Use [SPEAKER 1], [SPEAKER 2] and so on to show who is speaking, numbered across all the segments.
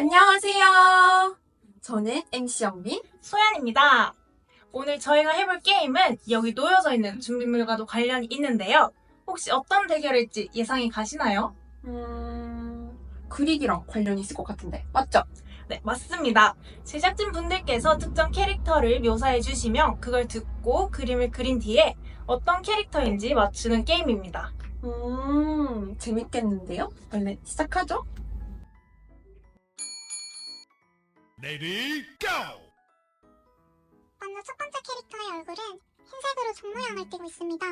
[SPEAKER 1] 안녕하세요. 저는 MC 영빈.
[SPEAKER 2] 소연입니다. 오늘 저희가 해볼 게임은 여기 놓여져 있는 준비물과도 관련이 있는데요. 혹시 어떤 대결일지 예상이 가시나요?
[SPEAKER 1] 음, 그리기랑 관련이 있을 것 같은데. 맞죠?
[SPEAKER 2] 네, 맞습니다. 제작진 분들께서 특정 캐릭터를 묘사해 주시면 그걸 듣고 그림을 그린 뒤에 어떤 캐릭터인지 맞추는 게임입니다.
[SPEAKER 1] 음, 재밌겠는데요? 얼른 시작하죠?
[SPEAKER 3] Lady go!
[SPEAKER 4] 먼저 첫 번째 캐릭터의 얼굴은 흰색으로 종 모양을 띠고 있습니다.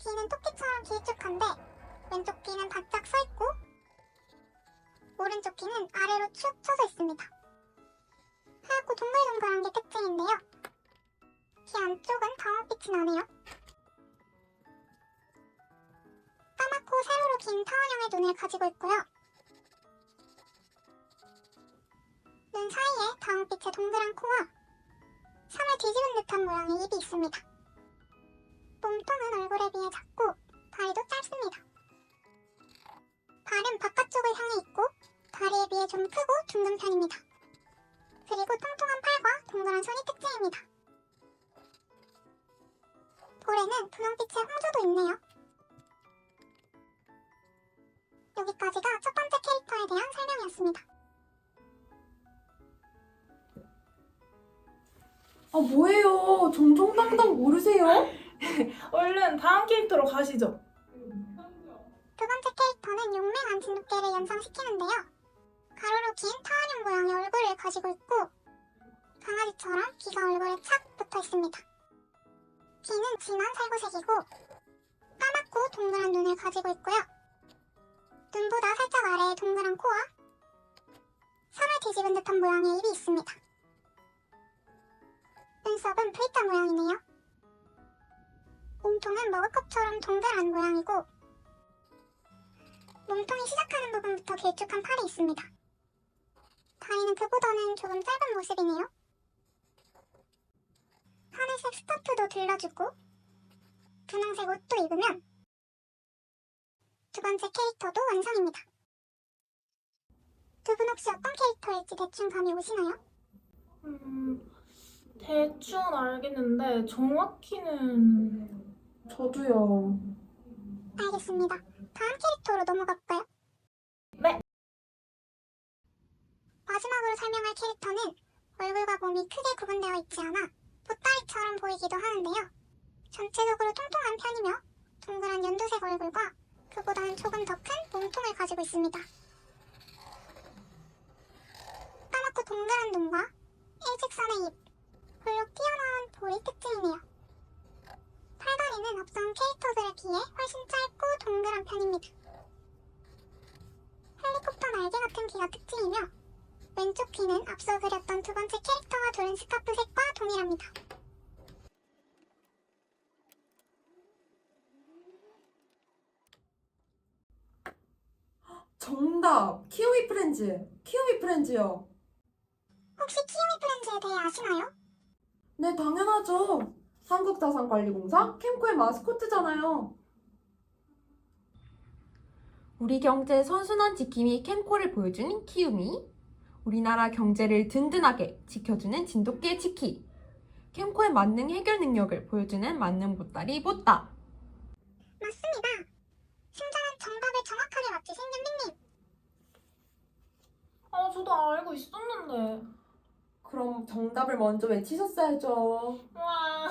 [SPEAKER 4] 귀는 토끼처럼 길쭉한데 왼쪽 귀는 바짝 서 있고 오른쪽 귀는 아래로 축 처져 있습니다. 하얗고 동글동글한 게 특징인데요. 귀 안쪽은 다홍빛이 나네요. 까맣고 세로로 긴 타원형의 눈을 가지고 있고요. 눈 사이에 다홍빛의 동그란 코와 산을 뒤집은 듯한 모양의 입이 있습니다. 몸통은 얼굴에 비해 작고 다리도 짧습니다. 발은 바깥쪽을 향해 있고 다리에 비해 좀 크고 둥근 편입니다. 그리고 통통한 팔과 동그란 손이 특징입니다. 볼에는 분홍빛의 홍조도 있네요. 여기까지가 첫 번째 캐릭터에 대한 설명이었습니다.
[SPEAKER 1] 아, 뭐예요? 정정당당 모르세요?
[SPEAKER 2] 얼른 다음 캐릭터로 가시죠.
[SPEAKER 4] 두 번째 캐릭터는 용맹한 진돗개를 연상시키는데요. 가로로 긴 타원형 모양의 얼굴을 가지고 있고 강아지처럼 귀가 얼굴에 착 붙어 있습니다. 귀는 진한 살구색이고 까맣고 동그란 눈을 가지고 있고요. 눈보다 살짝 아래에 동그란 코와 산을 뒤집은 듯한 모양의 입이 있습니다. 눈썹은 V자 모양이네요. 몸통은 머그컵처럼 동그란 모양이고 몸통이 시작하는 부분부터 길쭉한 팔이 있습니다. 다리는 그보다는 조금 짧은 모습이네요. 하늘색 스커트도 들러주고 분홍색 옷도 입으면 두 번째 캐릭터도 완성입니다. 두 분 혹시 어떤 캐릭터일지 대충 감이 오시나요?
[SPEAKER 2] 음, 대충 알겠는데 정확히는
[SPEAKER 1] 저도요.
[SPEAKER 4] 알겠습니다. 다음 캐릭터로 넘어가 볼까요?
[SPEAKER 2] 네.
[SPEAKER 4] 마지막으로 설명할 캐릭터는 얼굴과 몸이 크게 구분되어 있지 않아 보따리처럼 보이기도 하는데요. 전체적으로 통통한 편이며 동그란 연두색 얼굴과 그보다는 조금 더 큰 몸통을 가지고 있습니다. 까맣고 동그란 눈과 일직선의 입, 그리고 튀어나온 볼이 특징이네요. 팔다리는 앞선 캐릭터들에 비해 훨씬 짧고 동그란 편입니다. 헬리콥터 날개 같은 귀가 특징이며 왼쪽 귀는 앞서 그렸던 두 번째 캐릭터가 두른 스카프 색과 동일합니다.
[SPEAKER 1] 정답! 키우미 프렌즈! 키우미 프렌즈요.
[SPEAKER 4] 혹시 키우미 프렌즈에 대해 아시나요?
[SPEAKER 1] 네, 당연하죠. 한국자산관리공사 캠코의 마스코트잖아요. 우리 경제 선순환 지킴이 캠코를 보여주는 키우미. 우리나라 경제를 든든하게 지켜주는 진돗개 치키. 캠코의 만능 해결 능력을 보여주는 만능 보따리 보따.
[SPEAKER 4] 맞습니다. 승자는 정답을 정확하게 맞추신 연빈님.
[SPEAKER 2] 아, 저도 알고 있었는데.
[SPEAKER 1] 그럼 정답을 먼저 외치셨어야죠.
[SPEAKER 2] 와.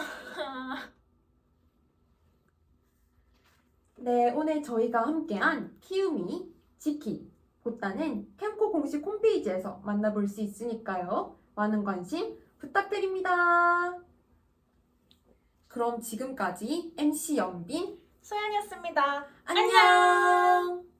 [SPEAKER 1] 네, 오늘 저희가 함께한 키우미, 지키, 보따는 캠코 공식 홈페이지에서 만나볼 수 있으니까요. 많은 관심 부탁드립니다. 그럼 지금까지 MC 연빈,
[SPEAKER 2] 소연이었습니다.
[SPEAKER 1] 안녕!